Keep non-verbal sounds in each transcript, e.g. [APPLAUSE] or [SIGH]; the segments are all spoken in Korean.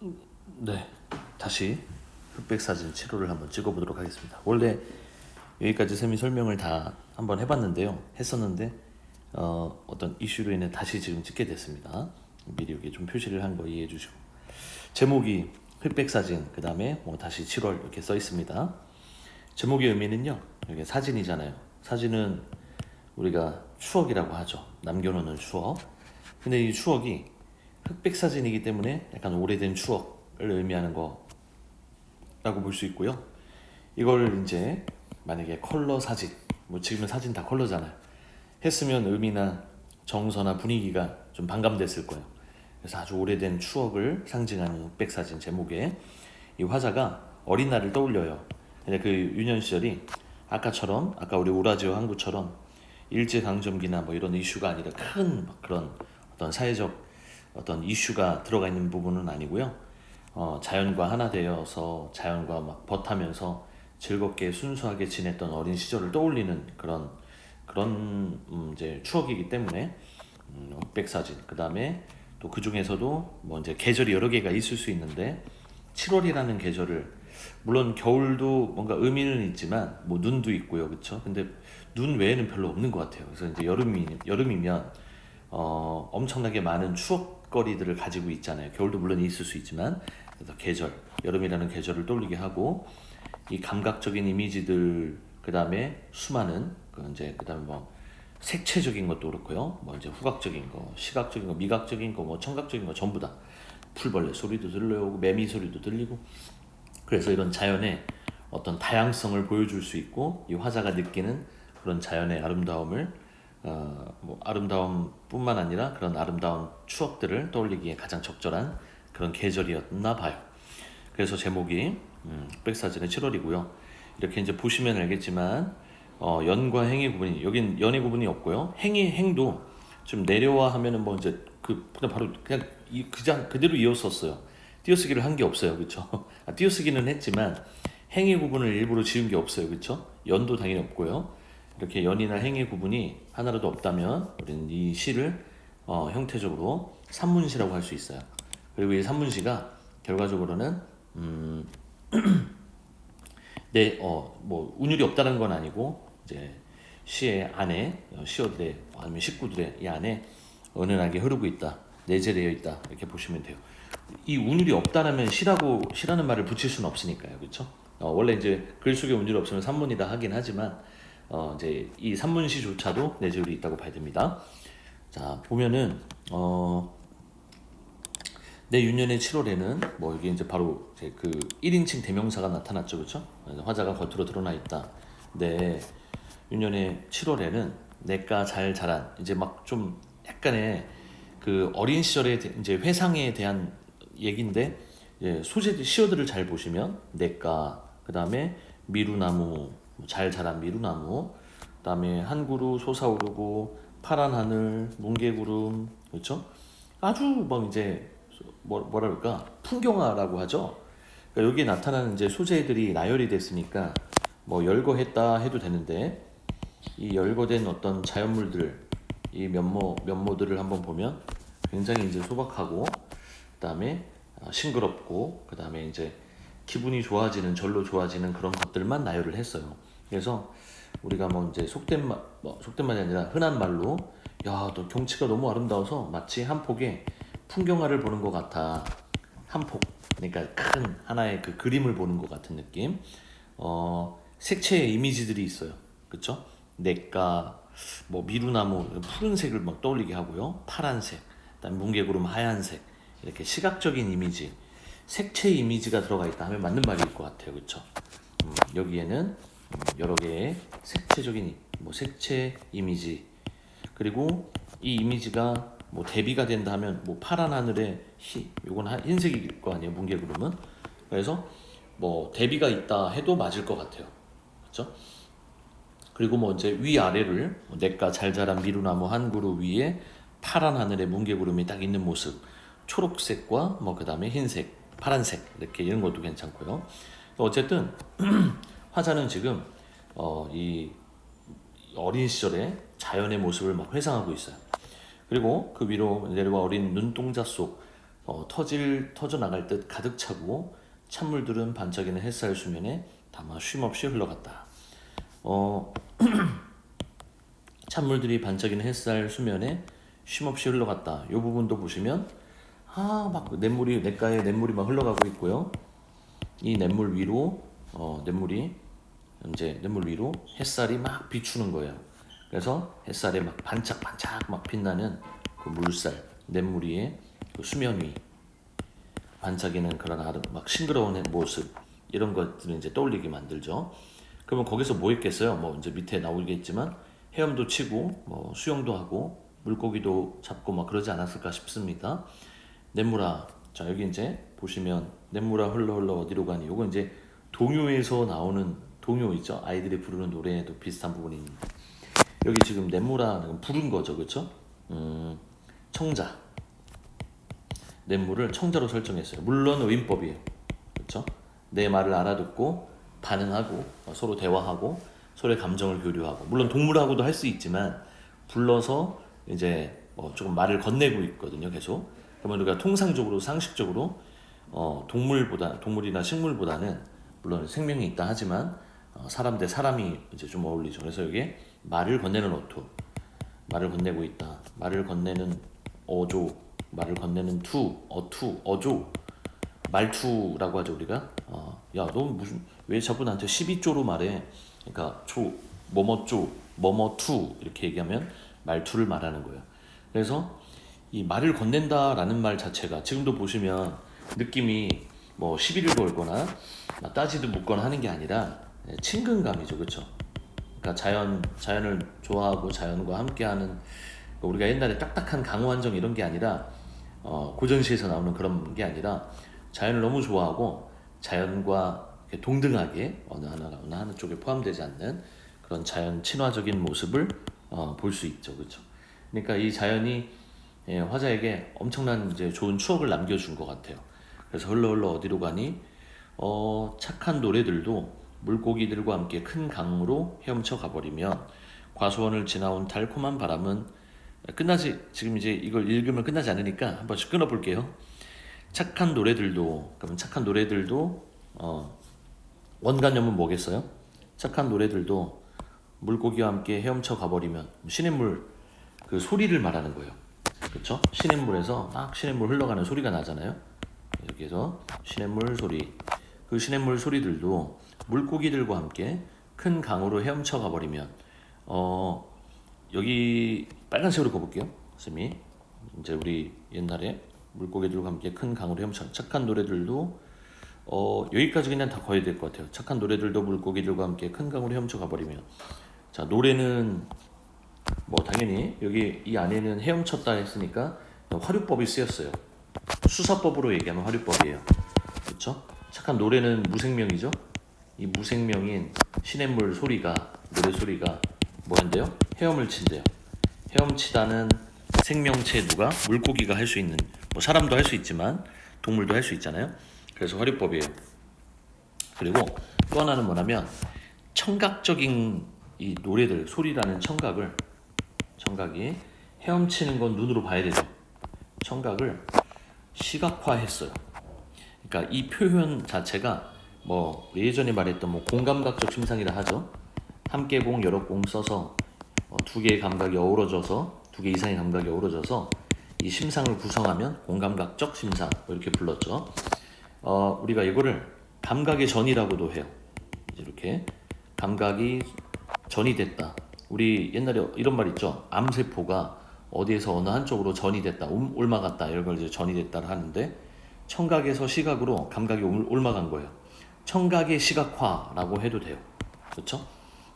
네, 다시 흑백 사진 치료를 한번 찍어보도록 하겠습니다. 원래 여기까지 쌤이 설명을 다 한번 해봤는데요. 했었는데 어, 어떤 이슈로 인해 다시 지금 찍게 됐습니다. 미리 여기 좀 표시를 한 거 이해해 주시고 제목이 흑백 사진 그 다음에 뭐 다시 7월 이렇게 써 있습니다. 제목의 의미는요. 이게 사진이잖아요. 사진은 우리가 추억이라고 하죠. 남겨놓는 추억. 근데 이 추억이 흑백 사진이기 때문에 약간 오래된 추억을 의미하는 거라고 볼 수 있고요. 이걸 이제 만약에 컬러 사진, 뭐 지금은 사진 다 컬러잖아요. 했으면 의미나 정서나 분위기가 좀 반감됐을 거예요. 그래서 아주 오래된 추억을 상징하는 흑백 사진 제목에 이 화자가 어린 날을 떠올려요. 근데 그 유년 시절이 아까처럼 아까 우리 우라지오 항구처럼 일제 강점기나 뭐 이런 이슈가 아니라 큰막 그런 어떤 사회적 어떤 이슈가 들어가 있는 부분은 아니고요. 어, 자연과 하나 되어서 자연과 막 벗하면서 즐겁게 순수하게 지냈던 어린 시절을 떠올리는 그런 그런 음, 이제 추억이기 때문에 음, 흑백 사진. 그 다음에 또 그 중에서도 뭐 이제 계절이 여러 개가 있을 수 있는데 7월이라는 계절을 물론 겨울도 뭔가 의미는 있지만 뭐 눈도 있고요. 그렇죠 근데 눈 외에는 별로 없는 것 같아요. 그래서 이제 여름이 여름이면 어, 엄청나게 많은 추억 거리들을 가지고 있잖아요 겨울도 물론 있을 수 있지만 그래서 계절 여름이라는 계절을 떠올리게 하고 이 감각적인 이미지들 그 다음에 수많은 그 이제 그 다음에 뭐 색채적인 것도 그렇고요. 뭐 이제 후각적인 거, 시각적인 거, 미각적인 거, 뭐 청각적인 거 전부 다 풀벌레 소리도 들려오고 매미 소리도 들리고 그래서 이런 자연의 어떤 다양성을 보여줄 수 있고 이 화자가 느끼는 그런 자연의 아름다움을 어, 뭐 아름다움뿐만 아니라 그런 아름다운 추억들을 떠올리기에 가장 적절한 그런 계절이었나 봐요. 그래서 제목이 음, 흑백사진의 7월이고요. 이렇게 이제 보시면 알겠지만 어, 연과 행의 구분이 여긴 연의 구분이 없고요. 행의 행도 좀 내려와 하면은 뭐 이제 그 그냥 바로 그냥 이 그냥 그대로 이었었어요. 띄어쓰기를 한 게 없어요, 그렇죠? [LAUGHS] 아, 띄어쓰기는 했지만 행의 구분을 일부러 지운 게 없어요, 그렇죠? 연도 당연히 없고요. 이렇게 연이나 행의 구분이 하나라도 없다면 우리는 이 시를 어, 형태적으로 산문시라고 할 수 있어요. 그리고 이 산문시가 결과적으로는 음, [CLEARS THROAT] 내, 어, 뭐, 운율이 없다는 건 아니고, 이제, 시의 안에, 어, 시어들의, 아니면 식구들의 이 안에 은은하게 흐르고 있다. 내재되어 있다. 이렇게 보시면 돼요. 이 운율이 없다라면 시라고, 시라는 말을 붙일 수는 없으니까요. 그쵸? 어, 원래 이제 글 속에 운율이 없으면 산문이다 하긴 하지만, 어, 이제 이 산문시조차도 내재율이 있다고 봐야 됩니다. 자, 보면은, 어, 내 유년의 7월에는 뭐 이게 이제 바로 이제 그 1인칭 대명사가 나타났죠, 그렇죠? 화자가 겉으로 드러나 있다. 내 유년의 7월에는 내가 잘 자란 이제 막 좀 약간의 그 어린 시절의 대- 이제 회상에 대한 얘기인데 예, 소재 시어들을 잘 보시면 내가 그 다음에 미루나무 잘 자란 미루나무 그 다음에 한 그루 솟아오르고 파란 하늘 뭉게구름 그렇죠? 아주 뭐 이제 뭐, 그럴까 풍경화라고 하죠. 그러니까 여기에 나타나는 이제 소재들이 나열이 됐으니까 뭐 열거했다 해도 되는데 이 열거된 어떤 자연물들 이 면모 면모들을 한번 보면 굉장히 이제 소박하고 그다음에 어, 싱그럽고 그다음에 이제 기분이 좋아지는 절로 좋아지는 그런 것들만 나열을 했어요. 그래서 우리가 뭐 이제 속된 말, 뭐 속된 말이 아니라 흔한 말로 야, 너 경치가 너무 아름다워서 마치 한 폭의 풍경화를 보는 것 같아. 한 폭. 그러니까 큰 하나의 그 그림을 보는 것 같은 느낌. 어, 색채의 이미지들이 있어요. 그쵸? 냇가, 뭐 미루나무, 푸른색을 막 떠올리게 하고요. 파란색, 그다음 뭉게구름 하얀색. 이렇게 시각적인 이미지, 색채 이미지가 들어가 있다 하면 맞는 말일 것 같아요. 그쵸? 음, 여기에는 음, 여러 개의 색채적인 이- 뭐 색채 이미지 그리고 이 이미지가 뭐 대비가 된다 하면 뭐 파란 하늘에 희 요건 하- 흰색일 거 아니에요 뭉게구름은 그래서 뭐 대비가 있다 해도 맞을 것 같아요 그렇죠 그리고 뭐 이제 위 아래를 뭐 내가 잘 자란 미루나무 한 그루 위에 파란 하늘에 뭉게구름이 딱 있는 모습 초록색과 뭐 그 다음에 흰색 파란색 이렇게 이런 것도 괜찮고요 어쨌든 [CLEARS THROAT] 화자는 지금 어, 이 어린 시절의 자연의 모습을 막 회상하고 있어요. 그리고 그 위로 내려와 어린 눈동자 속 어, 터질 터져 나갈 듯 가득 차고 찬물들은 반짝이는 햇살 수면에 담아 쉼없이 흘러갔다. 어, [CLEARS THROAT] 찬물들이 반짝이는 햇살 수면에 쉼없이 흘러갔다. 이 부분도 보시면 아막 냇물이 냇가에 냇물이 막 흘러가고 있고요. 이 냇물 위로 어, 냇물이 이제 냇물 위로 햇살이 막 비추는 거예요. 그래서 햇살에 막 반짝반짝 막 빛나는 그 물살 냇물 위에 그 수면 위 반짝이는 그런 아름 막 싱그러운 모습 이런 것들을 이제 떠올리게 만들죠. 그러면 거기서 뭐 있겠어요? 뭐 이제 밑에 나오겠지만 헤엄도 치고 뭐 수영도 하고 물고기도 잡고 막 그러지 않았을까 싶습니다. 냇물아 자 여기 이제 보시면 냇물아 흘러 흘러 어디로 가니 요거 이제 동요에서 나오는 동요 있죠 아이들이 부르는 노래에도 비슷한 부분입니다. 여기 지금 냇물아는 부른 거죠 그렇죠? 음, 청자 냇물을 청자로 설정했어요. 물론 의인법이에요. 그렇죠? 내 말을 알아듣고 반응하고 어, 서로 대화하고 서로의 감정을 교류하고 물론 동물하고도 할 수 있지만 불러서 이제 뭐 조금 말을 건네고 있거든요. 계속 그러면 우리가 통상적으로 상식적으로 어, 동물보다 동물이나 식물보다는 물론 생명이 있다 하지만 어, 사람 대 사람이 이제 좀 어울리죠. 그래서 여기 말을 건네는 어투 말을 건네고 있다. 말을 건네는 어조, 말을 건네는 투, 어투, 어조, 말투라고 하죠 우리가. 어, 야, 너 무슨 왜 자꾸 나한테 12조로 말해? 그러니까 조, 뭐뭐조, 뭐뭐투 이렇게 얘기하면 말투를 말하는 거예요. 그래서 이 말을 건넨다라는 말 자체가 지금도 보시면 느낌이 뭐 시비를 걸거나 막 따지도 묻거나 하는 게 아니라 예, 친근감이죠, 그렇죠? 그러니까 자연 자연을 좋아하고 자연과 함께하는 그러니까 우리가 옛날에 딱딱한 강호 한정 이런 게 아니라 어, 고전시에서 나오는 그런 게 아니라 자연을 너무 좋아하고 자연과 동등하게 어느 하나가 어느 하나 쪽에 포함되지 않는 그런 자연 친화적인 모습을 어, 볼 수 있죠, 그렇죠? 그러니까 이 자연이 예, 화자에게 엄청난 이제 좋은 추억을 남겨준 것 같아요. 그래서 흘러 흘러 어디로 가니 어, 착한 노래들도 물고기들과 함께 큰 강으로 헤엄쳐 가버리면 과수원을 지나온 달콤한 바람은 끝나지 지금 이제 이걸 읽으면 끝나지 않으니까 한 번씩 끊어볼게요. 착한 노래들도 그러면 착한 노래들도 어, 원관념은 뭐겠어요? 착한 노래들도 물고기와 함께 헤엄쳐 가버리면 시냇물 그 소리를 말하는 거예요. 그렇죠? 시냇물에서 막 시냇물 흘러가는 소리가 나잖아요. 여기에서 시냇물 소리 그 시냇물 소리들도 물고기들과 함께 큰 강으로 헤엄쳐 가버리면 어 여기 빨간색으로 그어볼게요. 쌤이 이제 우리 옛날에 물고기들과 함께 큰 강으로 헤엄쳐 착한 노래들도 어 여기까지 그냥 다 거야 될 것 같아요. 착한 노래들도 물고기들과 함께 큰 강으로 헤엄쳐 가버리면 자 노래는 뭐 당연히 여기 이 안에는 헤엄쳤다 했으니까 화류법이 쓰였어요. 수사법으로 얘기하면 화류법이에요. 그렇죠? 착한 노래는 무생명이죠. 이 무생명인 시냇물 소리가 노래 소리가 뭐한대요? 헤엄을 친대요. 헤엄치다는 생명체 누가 물고기가 할 수 있는 뭐 사람도 할 수 있지만 동물도 할 수 있잖아요. 그래서 화류법이에요. 그리고 또 하나는 뭐냐면 청각적인 이 노래들 소리라는 청각을 청각이 헤엄치는 건 눈으로 봐야 되죠. 청각을 시각화했어요. 그러니까 이 표현 자체가 뭐 예전에 말했던 뭐 공감각적 심상이라 하죠. 함께 공 여러 공 써서 어, 두 개의 감각이 어우러져서 두 개 이상의 감각이 어우러져서 이 심상을 구성하면 공감각적 심상 뭐 이렇게 불렀죠. 어, 우리가 이거를 감각의 전이라고도 해요. 이렇게 감각이 전이 됐다. 우리 옛날에 이런 말 있죠. 암세포가 어디에서 어느 한쪽으로 전이 됐다, 올- 옮아갔다 이런 걸 이제 전이 됐다 하는데 청각에서 시각으로 감각이 올- 옮아간 거예요. 청각의 시각화라고 해도 돼요. 그렇죠?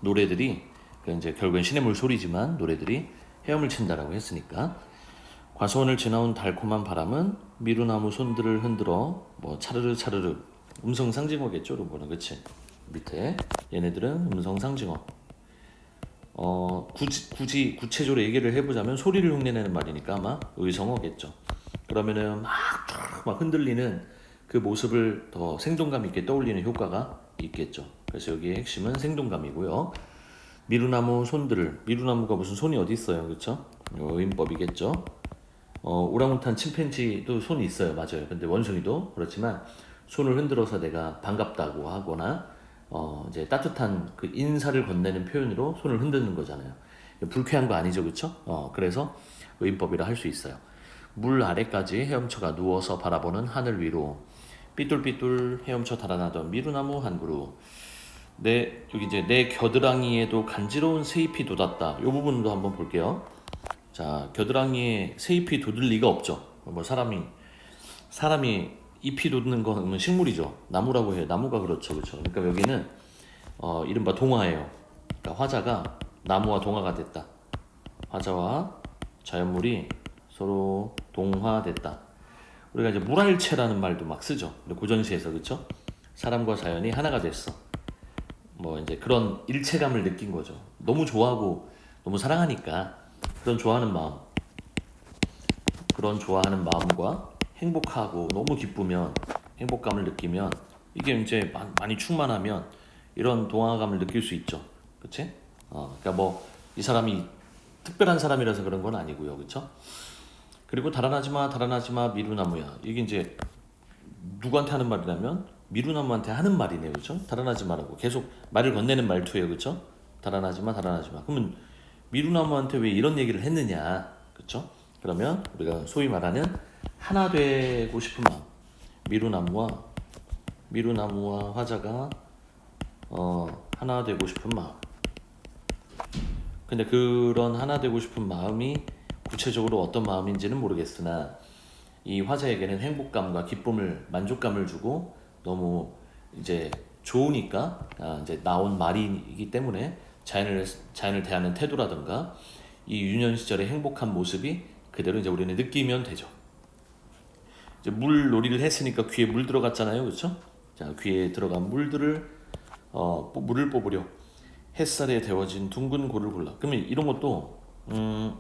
노래들이 그 이제 결국엔 시냇물 소리지만 노래들이 헤엄을 친다라고 했으니까 과수원을 지나온 달콤한 바람은 미루나무 손들을 흔들어 뭐 차르르 차르르 음성 상징어겠죠, 로보는 그치? 밑에 얘네들은 음성 상징어. 어 굳이, 굳이 구체적으로 얘기를 해보자면 소리를 흉내내는 말이니까 아마 의성어겠죠. 그러면은 막, 막 흔들리는 그 모습을 더 생동감 있게 떠올리는 효과가 있겠죠. 그래서 여기의 핵심은 생동감이고요. 미루나무 손들을 미루나무가 무슨 손이 어디 있어요, 그렇죠? 요인법이겠죠. 어, 오랑우탄 침팬지도 손이 있어요. 맞아요. 근데 원숭이도 그렇지만 손을 흔들어서 내가 반갑다고 하거나 어, 이제 따뜻한 그 인사를 건네는 표현으로 손을 흔드는 거잖아요. 불쾌한 거 아니죠, 그렇죠? 어, 그래서 의인법이라 할 수 있어요. 물 아래까지 헤엄쳐가 누워서 바라보는 하늘 위로 삐뚤삐뚤 헤엄쳐 달아나던 미루나무 한 그루 내 여기 이제 내 겨드랑이에도 간지러운 세잎이 돋았다. 이 부분도 한번 볼게요. 자, 겨드랑이에 세잎이 돋을 리가 없죠. 뭐 사람이 사람이 잎이 돋는 거는 식물이죠. 나무라고 해요. 나무가 그렇죠, 그렇죠. 그러니까 여기는 어, 이른바 동화예요. 그러니까 화자가 나무와 동화가 됐다. 화자와 자연물이 서로 동화됐다. 우리가 이제 물알체라는 말도 막 쓰죠. 고전시에서 그렇죠. 사람과 자연이 하나가 됐어. 뭐 이제 그런 일체감을 느낀 거죠. 너무 좋아하고 너무 사랑하니까 그런 좋아하는 마음, 그런 좋아하는 마음과 행복하고 너무 기쁘면 행복감을 느끼면 이게 이제 마- 많이 충만하면 이런 동화감을 느낄 수 있죠. 그치? 어, 그러니까 뭐 이 사람이 특별한 사람이라서 그런 건 아니고요. 그쵸? 그리고 달아나지 마, 달아나지 마, 미루나무야. 이게 이제 누구한테 하는 말이냐면 미루나무한테 하는 말이네요, 그렇죠? 달아나지 말라고 계속 말을 건네는 말투예요, 그렇죠? 달아나지 마, 달아나지 마. 그러면 미루나무한테 왜 이런 얘기를 했느냐, 그렇죠? 그러면 우리가 소위 말하는 하나 되고 싶은 마음, 미루나무와 미루나무와 화자가 어 하나 되고 싶은 마음. 근데 그런 하나 되고 싶은 마음이 구체적으로 어떤 마음인지는 모르겠으나 이 화자에게는 행복감과 기쁨을 만족감을 주고 너무 이제 좋으니까 아, 이제 나온 말이기 때문에 자연을 자연을 대하는 태도라든가 이 유년 시절의 행복한 모습이 그대로 이제 우리는 느끼면 되죠. 이제 물 놀이를 했으니까 귀에 물 들어갔잖아요, 그렇죠? 자 귀에 들어간 물들을 어 뽀- 물을 뽑으려 햇살에 데워진 둥근 골을 골라. 그러면 이런 것도 음,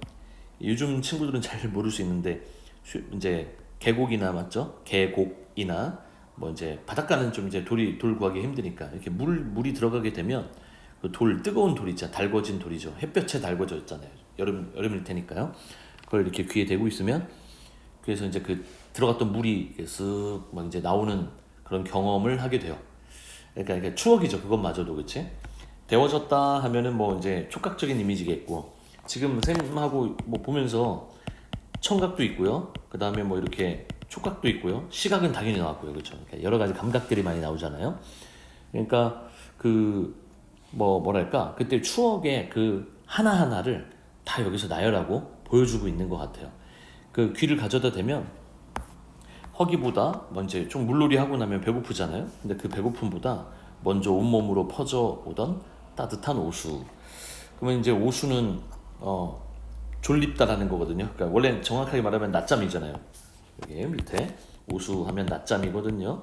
요즘 친구들은 잘 모를 수 있는데 슈- 이제 계곡이나 맞죠? 계곡이나 뭐 이제 바닷가는 좀 이제 돌이 돌 구하기 힘드니까 이렇게 물 물이 들어가게 되면 그 돌 뜨거운 돌 있잖아 달궈진 돌이죠 햇볕에 달궈져 있잖아요 여름 여름일 테니까요 그걸 이렇게 귀에 대고 있으면 그래서 이제 그 들어갔던 물이 쓱 막 이제 나오는 그런 경험을 하게 돼요 그러니까 이게 추억이죠 그것마저도 그치 데워졌다 하면은 뭐 이제 촉각적인 이미지겠고 지금 쌤하고 뭐 보면서 청각도 있고요. 그 다음에 뭐 이렇게 촉각도 있고요. 시각은 당연히 나왔고요. 그렇죠. 그러니까 여러 가지 감각들이 많이 나오잖아요. 그러니까 그 뭐 뭐랄까 그때 추억의 그 하나 하나를 다 여기서 나열하고 보여주고 있는 것 같아요. 그 귀를 가져다 대면 허기보다 먼저 좀 물놀이 하고 나면 배고프잖아요. 근데 그 배고픔보다 먼저 온몸으로 퍼져 오던 따뜻한 오수. 그러면 이제 오수는 어 졸립다라는 거거든요. 그러니까 원래 정확하게 말하면 낮잠이잖아요. 여기 밑에 오수 하면 낮잠이거든요.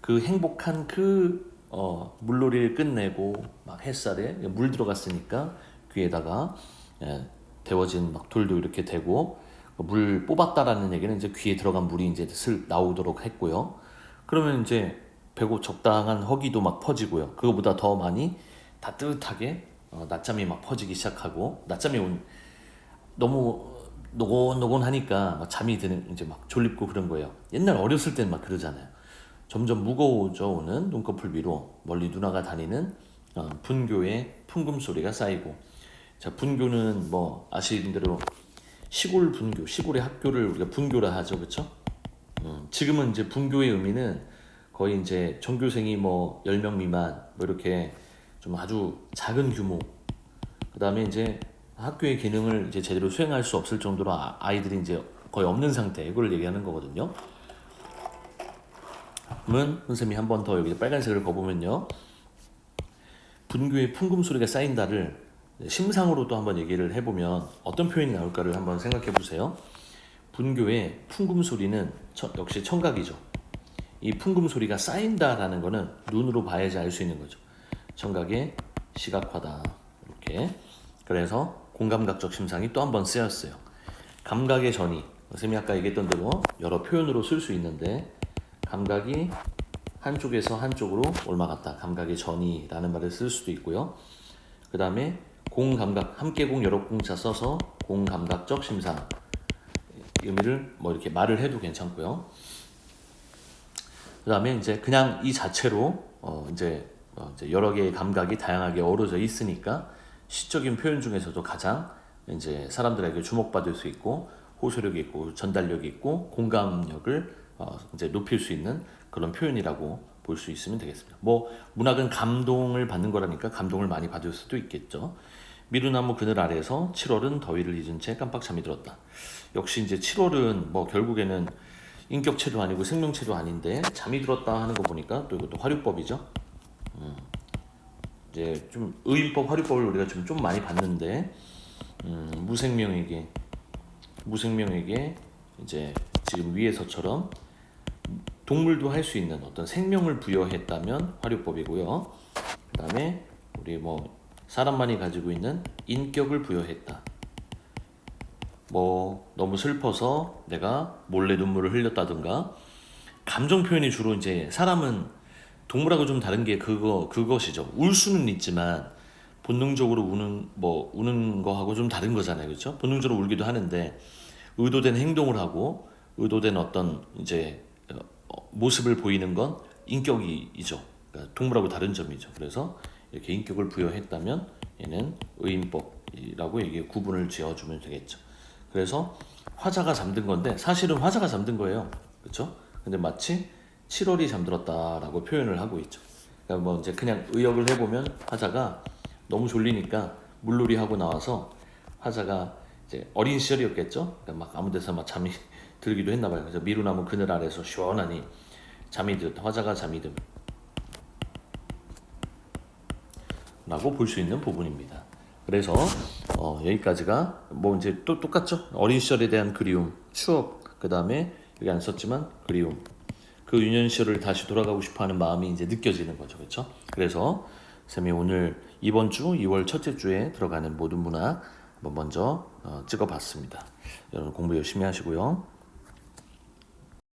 그 행복한 그 어, 물놀이를 끝내고 막 햇살에 물 들어갔으니까 귀에다가 예, 데워진 막 돌도 이렇게 대고 물 뽑았다라는 얘기는 이제 귀에 들어간 물이 이제 슬 나오도록 했고요. 그러면 이제 배고 적당한 허기도 막 퍼지고요. 그거보다 더 많이 따뜻하게 어, 낮잠이 막 퍼지기 시작하고 낮잠이 온 너무 노곤노곤하니까 막 잠이 드는 이제 막 졸립고 그런 거예요. 옛날 어렸을 때는 막 그러잖아요. 점점 무거워져 오는 눈꺼풀 위로 멀리 누나가 다니는 어, 분교의 풍금 소리가 쌓이고 자 분교는 뭐 아시는 대로 시골 분교 시골의 학교를 우리가 분교라 하죠 그렇죠? 음, 지금은 이제 분교의 의미는 거의 이제 전교생이 뭐 10명 미만 뭐 이렇게 좀 아주 작은 규모 그다음에 이제 학교의 기능을 이제 제대로 수행할 수 없을 정도로 아- 아이들이 이제 거의 없는 상태 이걸 얘기하는 거거든요. 그러면 선생님이 한 번 더 여기 빨간색을 거보면요. 분교의 풍금 소리가 쌓인다를 심상으로 또 한번 얘기를 해보면 어떤 표현이 나올까를 한번 생각해 보세요. 분교의 풍금 소리는 처- 역시 청각이죠. 이 풍금 소리가 쌓인다라는 거는 눈으로 봐야지 알 수 있는 거죠. 청각의 시각화다. 이렇게. 그래서 공감각적 심상이 또 한 번 쓰였어요. 감각의 전이. 선생님이 아까 얘기했던 대로 여러 표현으로 쓸 수 있는데 감각이 한쪽에서 한쪽으로 옮아갔다. 감각의 전이라는 말을 쓸 수도 있고요. 그 다음에 공감각, 함께 공 여러 공자 써서 공감각적 심상. 의미를 뭐 이렇게 말을 해도 괜찮고요. 그 다음에 이제 그냥 이 자체로 어 이제, 어 이제 여러 개의 감각이 다양하게 어우러져 있으니까 시적인 표현 중에서도 가장 이제 사람들에게 주목받을 수 있고 호소력이 있고 전달력이 있고 공감력을 어 이제 높일 수 있는 그런 표현이라고 볼 수 있으면 되겠습니다. 뭐 문학은 감동을 받는 거라니까 감동을 많이 받을 수도 있겠죠. 미루나무 그늘 아래서 7월은 더위를 잊은 채 깜빡 잠이 들었다. 역시 이제 7월은 뭐 결국에는 인격체도 아니고 생명체도 아닌데 잠이 들었다 하는 거 보니까 또 이것도 화류법이죠. 음. 이제 좀 의인법 화류법을 우리가 좀, 좀 많이 봤는데 음, 무생명에게 무생명에게 이제 지금 위에서처럼 동물도 할 수 있는 어떤 생명을 부여했다면 화류법이고요. 그 다음에 우리 뭐 사람만이 가지고 있는 인격을 부여했다. 뭐 너무 슬퍼서 내가 몰래 눈물을 흘렸다든가 감정 표현이 주로 이제 사람은 동물하고 좀 다른 게 그거 그것이죠. 울 수는 있지만 본능적으로 우는 뭐 우는 거하고 좀 다른 거잖아요, 그렇죠? 본능적으로 울기도 하는데 의도된 행동을 하고 의도된 어떤 이제 어, 모습을 보이는 건 인격이죠. 그러니까 동물하고 다른 점이죠. 그래서 이렇게 인격을 부여했다면 얘는 의인법이라고 이게 구분을 지어주면 되겠죠. 그래서 화자가 잠든 건데 사실은 화자가 잠든 거예요. 그렇죠? 근데 마치 7월이 잠들었다라고 표현을 하고 있죠. 그러니까 뭐 이제 그냥 의역을 해보면 화자가 너무 졸리니까 물놀이 하고 나와서 화자가 이제 어린 시절이었겠죠. 그러니까 막 아무데서 막 잠이 [LAUGHS] 들기도 했나 봐요. 그래서 미루나무 그늘 아래서 시원하니 잠이 들었다. 화자가 잠이 든. 라고 볼 수 있는 부분입니다. 그래서 어, 여기까지가 뭐 이제 또 똑같죠. 어린 시절에 대한 그리움, 추억, 그 다음에 여기 안 썼지만 그리움. 그 유년 시절을 다시 돌아가고 싶어하는 마음이 이제 느껴지는 거죠, 그렇죠? 그래서 쌤이 오늘 이번 주 2월 첫째 주에 들어가는 모든 문학 먼저 어, 찍어봤습니다. 여러분 공부 열심히 하시고요.